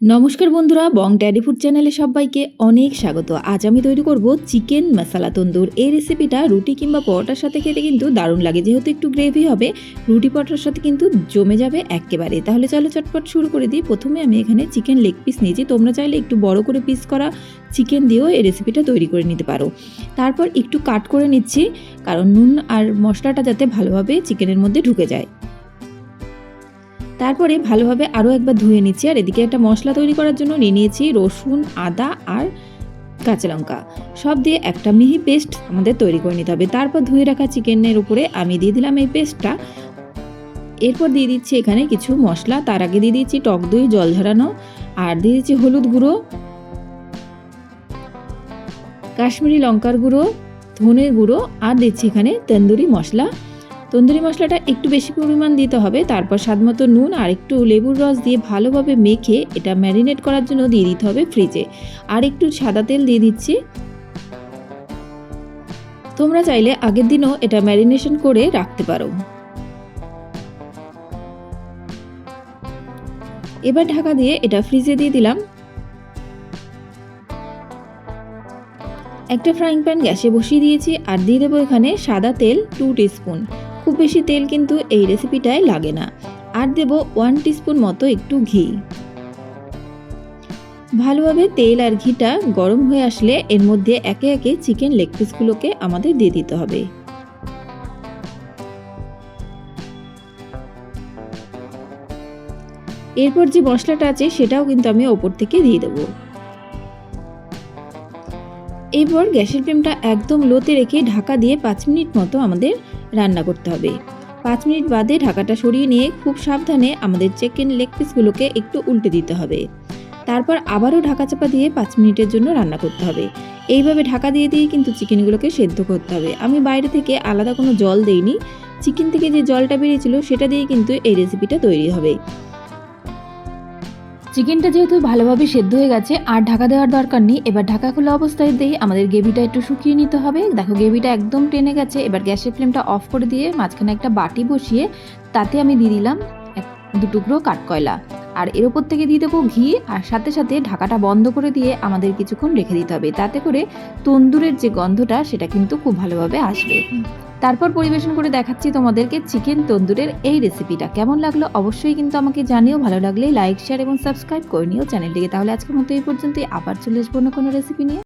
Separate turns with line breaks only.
নমস্কার বন্ধুরা, বং daddy food চ্যানেলে সবাইকে অনেক স্বাগত। আজ আমি তৈরি করব চিকেন মশালা তন্দুর। এই রেসিপিটা রুটি কিংবা পরোটার সাথে খেতে কিন্তু দারুণ লাগে। যেহেতু একটু গ্রেভি হবে, রুটি পরোটার সাথে কিন্তু জমে যাবে একেবারে। তাহলে চলো চটপট শুরু করে দিই। প্রথমে আমি এখানে চিকেন লেগ পিস নিয়েছি। তোমরা চাইলে একটু বড় করে পিস করা চিকেন দিয়েও এই রেসিপিটা তৈরি করে নিতে পারো। তারপর একটু কাট করে নিচ্ছি, কারণ নুন আর মশলাটা যাতে ভালোভাবে চিকেনের মধ্যে ঢুকে যায়। তারপরে ভালোভাবে আরও একবার ধুয়ে নিচ্ছি, আর এদিকে একটা মশলা তৈরি করার জন্য নিয়ে নিয়েছি রসুন, আদা আর কাঁচা লঙ্কা। সব দিয়ে একটা মিহি পেস্ট আমাদের তৈরি করে নিতে হবে। তারপর ধুয়ে রাখা চিকেনের উপরে আমি দিয়ে দিলাম এই পেস্টটা। এরপর দিয়ে দিচ্ছি এখানে কিছু মশলা, তার আগে দিয়ে দিচ্ছি টক দই, জল ঝরানো, আর দিয়ে দিচ্ছি হলুদ গুঁড়ো, কাশ্মীরি লঙ্কার গুঁড়ো, ধনের গুঁড়ো, আর দিচ্ছি এখানে তন্দুরি মশলা। তন্দুরি মশলাটা একটু বেশি পরিমাণ দিতে হবে, তারপর স্বাদ মতো নুন আর একটু লেবুর রস দিয়ে ভালোভাবে মেখে এটা ম্যারিনেট করার জন্য দিয়ে দিতে হবে ফ্রিজে। আর একটু সাদা তেল দিয়ে দিচ্ছি। তোমরা চাইলে আগের দিনও এটা ম্যারিনেশন করে রাখতে পারো। এবার ঢাকা দিয়ে এটা ফ্রিজে দিয়ে দিলাম। একটা ফ্রাইং প্যান গ্যাসে বসিয়ে দিয়েছি আর দিয়ে দেবো এখানে সাদা তেল টু টিস্পুন খুব বেশি তেল কিন্তু এই রেসিপিটায় লাগে না। আর দেব ওয়ান টিস্পুন মতো একটু ঘি। ভালোভাবে তেল আর ঘিটা গরম হয়ে আসলে এর মধ্যে একে একে চিকেন লেগ পিসগুলোকে আমাদের দিয়ে দিতে হবে। এরপর যে মশলাটা আছে সেটাও কিন্তু আমি ওপর থেকে দিয়ে দেবো। এরপর গ্যাসের ফ্লেমটা একদম লোতে রেখে ঢাকা দিয়ে পাঁচ মিনিট মতো আমাদের রান্না করতে হবে। পাঁচ মিনিট বাদে ঢাকাটা সরিয়ে নিয়ে খুব সাবধানে আমাদের চিকেন লেগ পিসগুলোকে একটু উল্টে দিতে হবে। তারপর আবারও ঢাকা চাপা দিয়ে পাঁচ মিনিটের জন্য রান্না করতে হবে। এইভাবে ঢাকা দিয়ে দিয়ে কিন্তু চিকেনগুলোকে সেদ্ধ করতে হবে। আমি বাইরে থেকে আলাদা কোনো জল দেইনি। চিকেন থেকে যে জলটা বেরিয়েছিল সেটা দিয়ে কিন্তু এই রেসিপিটা তৈরি হবে। চিকেনটা যেহেতু ভালোভাবে সেদ্ধ হয়ে গেছে, আর ঢাকা দেওয়ার দরকার নেই, এবার ঢাকা খোলা অবস্থায় দিয়ে আমাদের গ্রেভিটা একটু শুকিয়ে নিতে হবে। দেখো, গ্রেভিটা একদম টেনে গেছে। এবার গ্যাসের ফ্লেমটা অফ করে দিয়ে মাঝখানে একটা বাটি বসিয়ে তাতে আমি দিয়ে দিলাম এক, দু টুকরো কাঠকয়লা। আর এর ওপর থেকে দিয়ে দেবো ঘি, আর সাথে সাথে ঢাকাটা বন্ধ করে দিয়ে আমাদের কিছুক্ষণ রেখে দিতে হবে। তাতে করে তন্দুরের যে গন্ধটা, সেটা কিন্তু খুব ভালোভাবে আসবে। তারপর পরিবেশন করে দেখাচ্ছি তোমাদেরকে চিকেন তন্দুরের এই রেসিপিটা কেমন লাগল অবশ্যই কিন্তু আমাকে জানিও। ভালো লাগলে লাইক শেয়ার এবং সাবস্ক্রাইব করে নিও চ্যানেলটিকে। তাহলে আজকের মতো এই পর্যন্তই। আবার চলে আসব অন্য কোনো রেসিপি নিয়ে।